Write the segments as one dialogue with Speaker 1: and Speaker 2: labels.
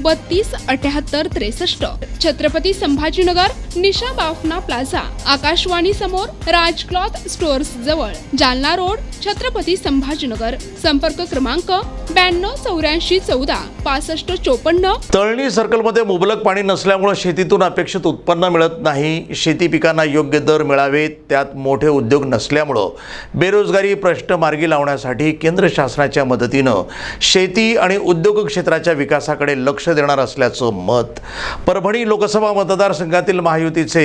Speaker 1: बत्तीस अठ्याहत्तर त्रेसष्ट. छत्रपती संभाजीनगर निशा बाफना प्लाझा. आकाशवाणी समोर राज क्लॉथ स्टोअर्स जवळ. जालना रोड छत्रपती संभाजीनगर. संपर्क क्रमांक ब्याण्णव चौऱ्याऐंशी चौदा पासष्ट चोपन्न.
Speaker 2: तळणी सर्कलमध्ये मुबलक पाणी नसल्यामुळं शेतीतून अपेक्षित उत्पन्न मिळत नाही. शेती पिकांना योग्य दर मिळावेत. त्यात मोठे उद्योग नसल्यामुळं बेरोजगारी प्रश्न मार्गी लावण्यासाठी केंद्र शासनाच्या मदतीनं शेती आणि उद्योग क्षेत्राच्या विकासाकडे लक्ष लक्ष देणार असल्याचं मत परभणी लोकसभा मतदारसंघातील महायुतीचे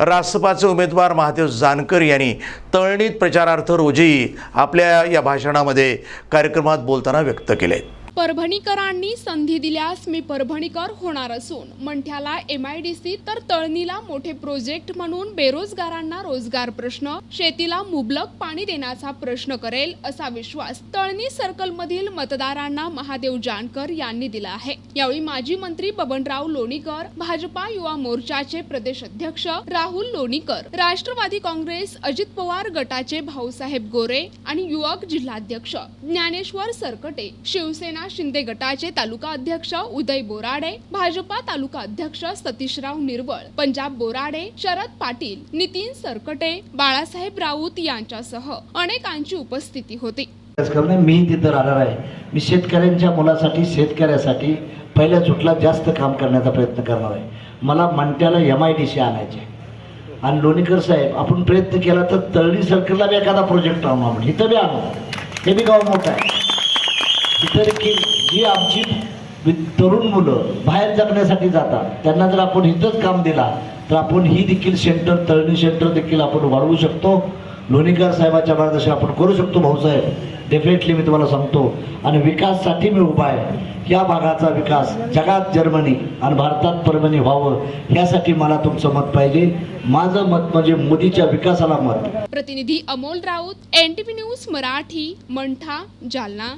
Speaker 2: रासपाचे उमेदवार महादेव जानकर यांनी तळणीत प्रचारार्थ रोजी आपल्या या भाषणामध्ये कार्यक्रमात बोलताना व्यक्त केले
Speaker 1: परभणीकरांनी संधी दिल्यास मी परभणीकर होणार असून. मंठ्याला एम आय डी सी तर तळणीला मोठे प्रोजेक्ट म्हणून बेरोजगारांना रोजगार प्रश्न शेतीला मुबलक पाणी देण्याचा प्रश्न करेल असा विश्वास तळणी सर्कलमधील मतदारांना महादेव जानकर यांनी दिला आहे. यावेळी माजी मंत्री बबनराव लोणीकर भाजपा युवा मोर्चाचे प्रदेश अध्यक्ष राहुल लोणीकर राष्ट्रवादी काँग्रेस अजित पवार गटाचे भाऊसाहेब गोरे आणि युवक जिल्हाध्यक्ष ज्ञानेश्वर सरकटे शिवसेना शिंदे गटाचे तालुका अध्यक्ष उदय बोराडे भाजपा तालुका अध्यक्ष सतीशराव निर्वळ पंजाब बोराडे शरद पाटील नितीन सरकटे बाळासाहेब राऊत यांच्यासह अनेकांची उपस्थिती होती.
Speaker 3: मी तिथं राहणार आहे. मी शेतकऱ्यांच्या मुलासाठी शेतकऱ्यासाठी पहिल्या सुटला जास्त काम करण्याचा प्रयत्न करणार आहे. मला मंट्याला एम आय डी सी आणायचे आणि लोणीकर साहेब आपण प्रयत्न केला तर तळणी सर्कलला बी एखादा प्रोजेक्ट आणू आपण. इथं बी आणू. हे बी गाव मोठं आहे. इतर की जी आमची वि- तरुण मुलं बाहेर जगण्यासाठी जातात त्यांना जर आपण इथंच काम दिला तर आपण ही देखील सेंटर तळणी सेंटर देखील आपण वाढवू शकतो. लोणीकर साहेबाच्या मार्गदर्शन आपण करू शकतो भाऊसाहेब डेफिनेटली मी तुम्हाला सांगतो. आणि विकाससाठी मी उभा आहे. या भागाचा विकास जगात जर्मनी आणि भारतात परमणी व्हावं यासाठी मला तुमचं मत पाहिजे. माझं मत म्हणजे मोदीच्या विकासाला मत.
Speaker 1: प्रतिनिधी अमोल राऊत एनटीपी न्यूज मराठी मंठा जालना.